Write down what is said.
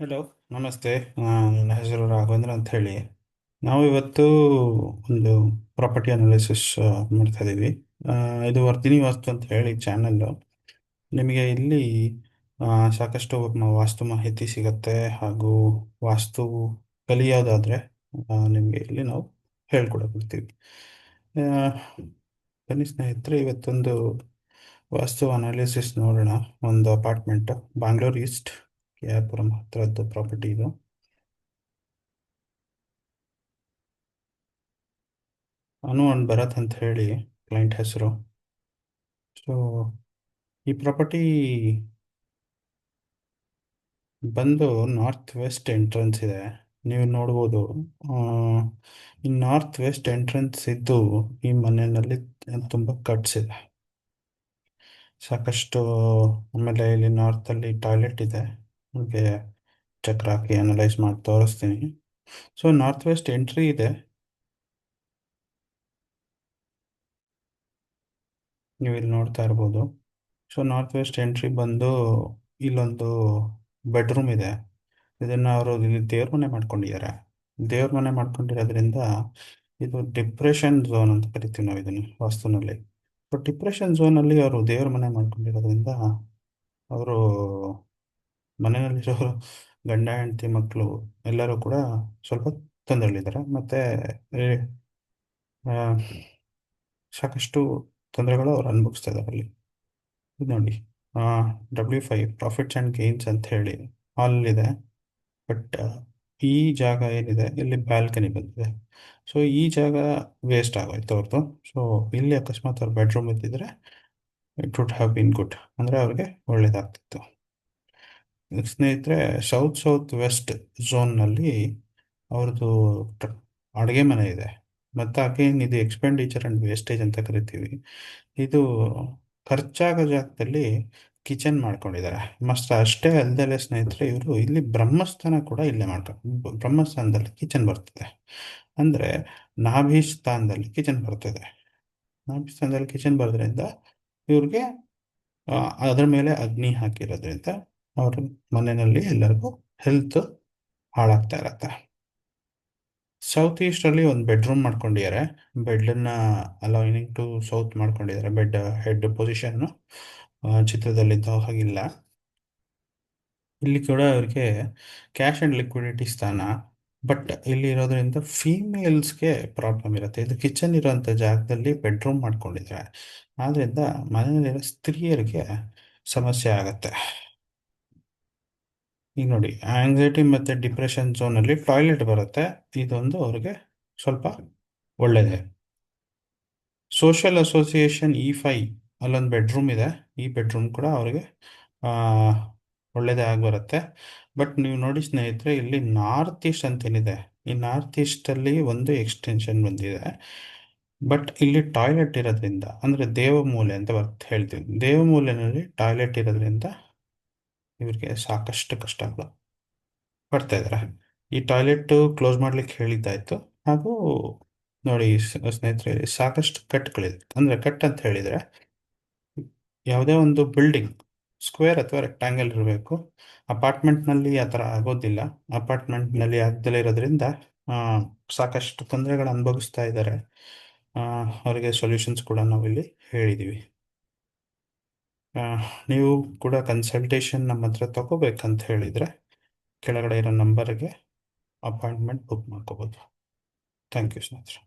Hello ನಮಸ್ತೆ. ನನ್ನ ಹೆಸರು ರಾಘವೇಂದ್ರ ಅಂತ ಹೇಳಿ ನಾವು ಇವತ್ತು ಒಂದು ಪ್ರಾಪರ್ಟಿ ಅನಾಲಿಸಿಸ್ ಮಾಡ್ತಾ ಇದ್ದೀವಿ ಇದು ವರ್ಧಿನಿ ವಾಸ್ತು ಅಂತ ಹೇಳಿ ಚಾನಲ್ಲು ನಿಮಗೆ ಇಲ್ಲಿ ಸಾಕಷ್ಟು ವಾಸ್ತು ಮಾಹಿತಿ ಸಿಗತ್ತೆ ಹಾಗೂ ವಾಸ್ತು ಕಲಿಯೋದಾದರೆ ನಿಮಗೆ ಇಲ್ಲಿ ನಾವು ಹೇಳ್ಕೊಡಕ್ಕೆ ಬರ್ತೀವಿ ಬನ್ನಿ ಸ್ನೇಹಿತರೆ, ಇವತ್ತೊಂದು ವಾಸ್ತು ಅನಾಲಿಸಿಸ್ ನೋಡೋಣ. ಒಂದು apartment Bangalore east K R Puram ಹತ್ರದ್ದು property ಇದು. ಅನು ಅಂಡ್ ಭರತ್ ಅಂತ ಹೇಳಿ ಕ್ಲೈಂಟ್ ಹೆಸರು. ಸೊ ಈ ಪ್ರಾಪರ್ಟಿ ಬಂದು ನಾರ್ತ್ ವೆಸ್ಟ್ ಎಂಟ್ರೆನ್ಸ್ ಇದೆ. ನೀವು ನೋಡ್ಬೋದು ಈ ನಾರ್ತ್ ವೆಸ್ಟ್ ಎಂಟ್ರೆನ್ಸ್ ಇದ್ದು ಈ ಮನೆಯಲ್ಲಿ ತುಂಬ ಇದೆ. ಸಾಕಷ್ಟು ಆಮೇಲೆ ಇಲ್ಲಿ ನಾರ್ತಲ್ಲಿ ಟಾಯ್ಲೆಟ್ ಇದೆ. ನಿಮಗೆ ಚಕ್ರ ಹಾಕಿ ಅನಲೈಸ್ ಮಾಡಿ ತೋರಿಸ್ತೀನಿ. ಸೊ ನಾರ್ತ್ ವೆಸ್ಟ್ ಎಂಟ್ರಿ ಇದೆ. ನೀವು ಇಲ್ಲಿ ನೋಡ್ತಾ ಇರ್ಬೋದು. ಸೊ ನಾರ್ತ್ ವೆಸ್ಟ್ ಎಂಟ್ರಿ ಬಂದು ಇಲ್ಲೊಂದು ಬೆಡ್ರೂಮ್ ಇದೆ. ಇದನ್ನು ಅವರು ದೇವ್ರ ಮನೆ ಮಾಡ್ಕೊಂಡಿದ್ದಾರೆ. ದೇವ್ರ ಮನೆ ಮಾಡ್ಕೊಂಡಿರೋದ್ರಿಂದ ಇದು ಡಿಪ್ರೆಷನ್ ಝೋನ್ ಅಂತ ಕರಿತೀವಿ ನಾವು ಇದನ್ನು ವಾಸ್ತುನಲ್ಲಿ ಸೊ ಡಿಪ್ರೆಷನ್ ಝೋನಲ್ಲಿ ಅವರು ದೇವ್ರ ಮನೆ ಮಾಡ್ಕೊಂಡಿರೋದ್ರಿಂದ ಅವರು ಮನೆಯಲ್ಲಿರೋ ಗಂಡ, ಹೆಂಡತಿ ಮಕ್ಕಳು ಎಲ್ಲರೂ ಕೂಡ ಸ್ವಲ್ಪ ತೊಂದರೆಯಲ್ಲಿದ್ದಾರೆ ಮತ್ತು ಸಾಕಷ್ಟು ತೊಂದರೆಗಳು ಅವ್ರು ಅನುಭವಿಸ್ತಾ ಇದ್ದಾರೆ ಅಲ್ಲಿ. ನೋಡಿ W five profits and gains ಅಂತ ಹೇಳಿ ಹಾಲ್ ಇದೆ ಬಟ್ ಈ ಜಾಗ ಏನಿದೆ, ಇಲ್ಲಿ ಬ್ಯಾಲ್ಕನಿ ಬಂದಿದೆ. ಸೊ ಈ ಜಾಗ ವೇಸ್ಟ್ ಆಗೋಯ್ತು ಅವ್ರದ್ದು ಸೊ ಇಲ್ಲಿ ಅಕಸ್ಮಾತ್ ಅವ್ರ ಬೆಡ್ರೂಮ್ ಇದ್ದಿದ್ರೆ it would have been good ಅಂದರೆ ಅವ್ರಿಗೆ ಒಳ್ಳೇದಾಗ್ತಿತ್ತು. ಸ್ನೇಹಿತರೆ ಸೌತ್ ಸೌತ್ ವೆಸ್ಟ್ ಝೋನ್ನಲ್ಲಿ ಅವ್ರದ್ದು ಅಡುಗೆ ಮನೆ ಇದೆ. ಮತ್ತು ಅಗೇನ್ ಇದು ಎಕ್ಸ್ಪೆಂಡಿಚರ್ ಆ್ಯಂಡ್ ವೇಸ್ಟೇಜ್ ಅಂತ ಕರಿತೀವಿ. ಇದು ಖರ್ಚಾಗೋ ಜಾಗದಲ್ಲಿ ಕಿಚನ್ ಮಾಡ್ಕೊಂಡಿದ್ದಾರೆ ಮಸ್ತ್ ಅಷ್ಟೇ ಅಲ್ಲದೆ ಸ್ನೇಹಿತರೆ ಇವರು ಇಲ್ಲಿ ಬ್ರಹ್ಮಸ್ಥಾನ ಕೂಡ ಇಲ್ಲೇ ಮಾಡ್ತಾರೆ ಬ್ರಹ್ಮಸ್ಥಾನದಲ್ಲಿ ಕಿಚನ್ ಬರ್ತದೆ. ಅಂದರೆ ನಾಭಿ ಸ್ಥಾನದಲ್ಲಿ ಕಿಚನ್ ಬರ್ತದೆ. ನಾಭಿ ಸ್ಥಾನದಲ್ಲಿ ಕಿಚನ್ ಬರೋದ್ರಿಂದ ಇವ್ರಿಗೆ ಅದ್ರ ಮೇಲೆ ಅಗ್ನಿ ಹಾಕಿರೋದ್ರಿಂದ ಅವ್ರ ಮನೆಯಲ್ಲಿ ಎಲ್ಲರಿಗೂ ಹೆಲ್ತ್ ಹಾಳಾಗ್ತಾ ಇರತ್ತೆ. ಸೌತ್ ಈಸ್ಟಲ್ಲಿ ಒಂದು ಬೆಡ್ರೂಮ್ ಮಾಡ್ಕೊಂಡಿದ್ದಾರೆ ಬೆಡ್ನ ಅಲೈನಿಂಗ್ ಟು ಸೌತ್ ಮಾಡ್ಕೊಂಡಿದ್ದಾರೆ ಬೆಡ್ ಹೆಡ್ ಪೊಸಿಷನ್ನು ಚಿತ್ರದಲ್ಲಿದ್ದ ಹಾಗಿಲ್ಲ. ಇಲ್ಲಿ ಕೂಡ ಅವರಿಗೆ ಕ್ಯಾಶ್ ಆ್ಯಂಡ್ ಲಿಕ್ವಿಡಿಟಿ ಸ್ಥಾನ ಬಟ್ ಇಲ್ಲಿ ಇರೋದ್ರಿಂದ ಫೀಮೇಲ್ಸ್ಗೆ ಪ್ರಾಬ್ಲಮ್ ಇರುತ್ತೆ. ಇದು ಕಿಚನ್ ಇರೋಂಥ ಜಾಗದಲ್ಲಿ ಬೆಡ್ರೂಮ್ ಮಾಡ್ಕೊಂಡಿದ್ದಾರೆ ಆದ್ದರಿಂದ ಮನೆಯಲ್ಲಿರೋ ಸ್ತ್ರೀಯರಿಗೆ ಸಮಸ್ಯೆ ಆಗತ್ತೆ. ಈಗ ನೋಡಿ ಆಂಗ್ಸೈಟಿ ಮತ್ತು ಡಿಪ್ರೆಷನ್ ಝೋನಲ್ಲಿ ಟಾಯ್ಲೆಟ್ ಬರುತ್ತೆ. ಇದೊಂದು ಅವ್ರಿಗೆ ಸ್ವಲ್ಪ ಒಳ್ಳೆಯದೇ ಸೋಷಿಯಲ್ ಅಸೋಸಿಯೇಷನ್ ಇ ಫೈ ಅಲ್ಲೊಂದು ಬೆಡ್ರೂಮ್ ಇದೆ. ಈ ಬೆಡ್ರೂಮ್ ಕೂಡ ಅವ್ರಿಗೆ ಒಳ್ಳೆಯದೇ ಆಗಿ ಬರುತ್ತೆ. ಬಟ್ ನೀವು ನೋಡಿ ಸ್ನೇಹಿತರೆ, ಇಲ್ಲಿ ನಾರ್ತ್ ಈಸ್ಟ್ ಅಂತೇನಿದೆ. ಈ ನಾರ್ತ್ ಈಸ್ಟಲ್ಲಿ ಒಂದು ಎಕ್ಸ್ಟೆನ್ಷನ್ ಬಂದಿದೆ. ಬಟ್ ಇಲ್ಲಿ ಟಾಯ್ಲೆಟ್ ಇರೋದ್ರಿಂದ, ಅಂದರೆ ದೇವಮೂಲೆ ಅಂತ ಬರ್ತಾ ಹೇಳ್ತೀವಿ. ದೇವಮೂಲೆನಲ್ಲಿ ಟಾಯ್ಲೆಟ್ ಇರೋದ್ರಿಂದ ಇವರಿಗೆ ಸಾಕಷ್ಟು ಕಷ್ಟಗಳು ಪಡ್ತಾ ಇದ್ದಾರೆ ಈ ಟಾಯ್ಲೆಟ್ ಕ್ಲೋಸ್ ಮಾಡ್ಲಿಕ್ಕೆ ಹೇಳಿದ್ದಾಯ್ತು. ಹಾಗೂ ನೋಡಿ ಸ್ನೇಹಿತರೆ ಸಾಕಷ್ಟು ಕಟ್ಗಳಿದೆ ಅಂದರೆ ಕಟ್ ಅಂತ ಹೇಳಿದರೆ ಯಾವುದೇ ಒಂದು ಬಿಲ್ಡಿಂಗ್ ಸ್ಕ್ವೇರ್ ಅಥವಾ ರೆಕ್ಟ್ಯಾಂಗಲ್ ಇರಬೇಕು. ಅಪಾರ್ಟ್ಮೆಂಟ್ನಲ್ಲಿ ಆ ಥರ ಆಗೋದಿಲ್ಲ. ಅಪಾರ್ಟ್ಮೆಂಟ್ನಲ್ಲಿ ಆಗದಲ್ಲೇ ಇರೋದ್ರಿಂದ ಸಾಕಷ್ಟು ತೊಂದರೆಗಳು ಅನುಭವಿಸ್ತಾ ಇದ್ದಾರೆ. ಅವರಿಗೆ ಸೊಲ್ಯೂಷನ್ಸ್ ಕೂಡ ನಾವಿಲ್ಲಿ ಹೇಳಿದ್ದೀವಿ ಆ, ನೀವು ಕೂಡ ಕನ್ಸಲ್ಟೇಷನ್ ನಮ್ಮ ಹತ್ರ ತಗೋಬೇಕಂತ ಹೇಳಿದರೆ ಕೆಳಗಡೆ ಇರೋ ನಂಬರ್ಗೆ ಅಪಾಯಿಂಟ್ಮೆಂಟ್ ಬುಕ್ ಮಾಡ್ಕೋಬೋದು. ಥ್ಯಾಂಕ್ ಯು ಸ್ನೇಹಿತರೆ.